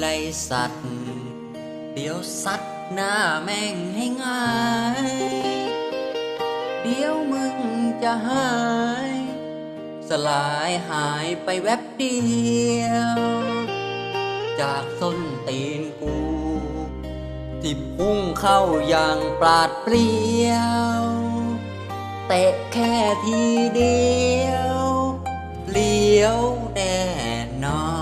ไล่สัตว์ เดี๋ยวสัตว์หน้าแม่งให้ง่าย เดี๋ยวมึงจะหาย สลายหายไปแวบเดียว จากส้นตีนกูที่พุ่งเข้าอย่างปราดเปรียว เตะแค่ทีเดียว เลี้ยวแน่นอน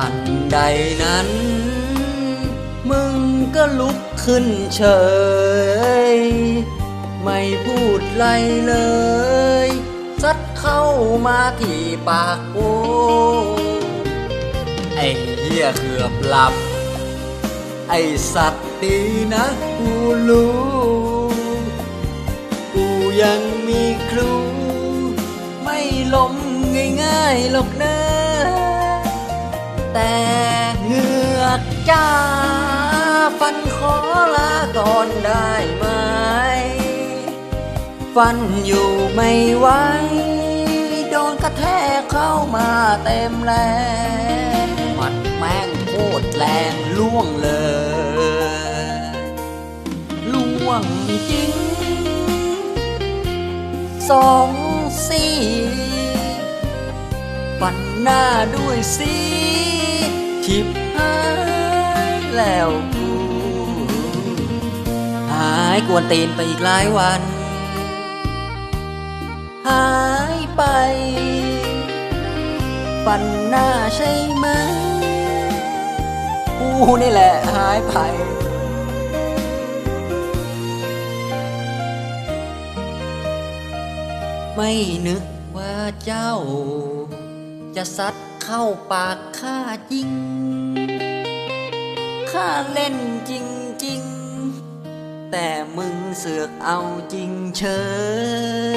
ทันใดนั้น มึงก็ลุกขึ้นเฉย ไม่พูดไรเลยซัดเข้ามาที่ปากกูไอ้เหี้ยเกือบหลับ ไอสัตว์ดีนะกูรู้กูยังมีครู ไม่ล้มง่ายๆหรอกนะ แต่เหงือกจ้าฟันขอลาก่อนได้ไหม ฟันอยู่ไม่ไหวโดนกระแทกเข้ามาเต็มแรงหมัดแม่งโคตรแรงล่วงเลยล่วงจริงสองสี่ปันหน้าด้วยสี ทิพหายแล้วกูหายกวนตีนไปอีกหลายวัน หายไปปันหน้าใช่ไหมกูนี่แหละหายไปไม่นึกว่าเจ้าจะซัด เข้าปากข้าจริง ข้าเล่นจริงๆแต่มึงเสือกเอาจริงเฉ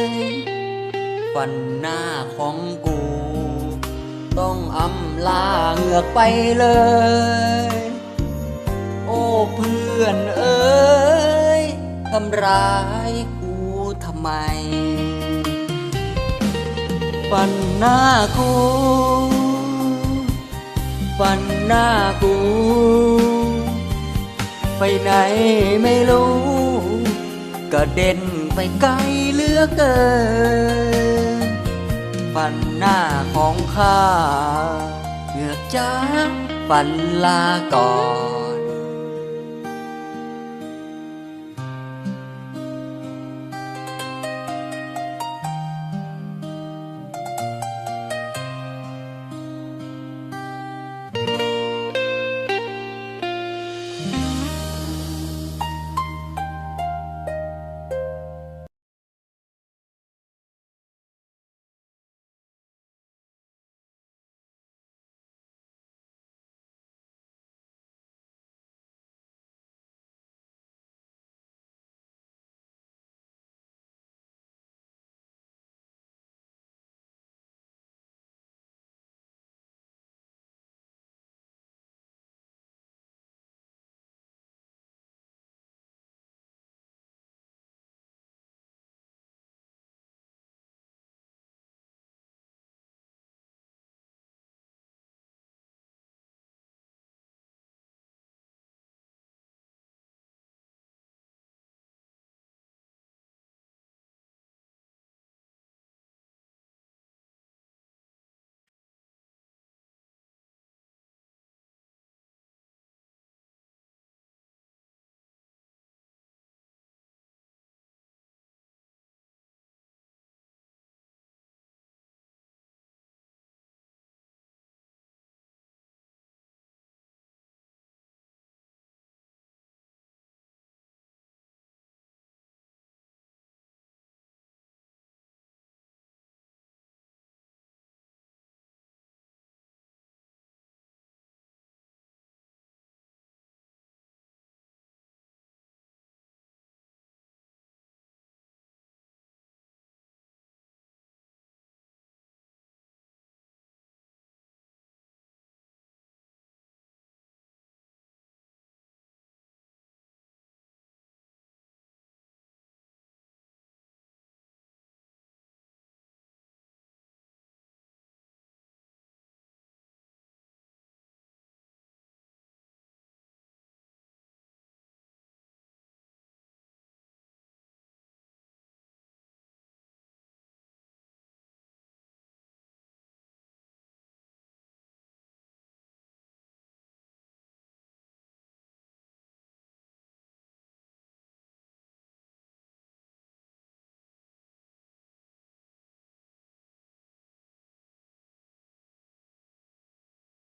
ยฟันหน้าของกู ต้องอำลาเหงือกไปเลย โอ้เพื่อนเอ้ยทำร้ายกูทำไมฟันหน้ากู ฟันหน้ากู ไปไหนไม่รู้ กระเด็นไปไกลเหลือเกิน ฟันหน้าของข้าเหงือกจ้าฟันลาก่อน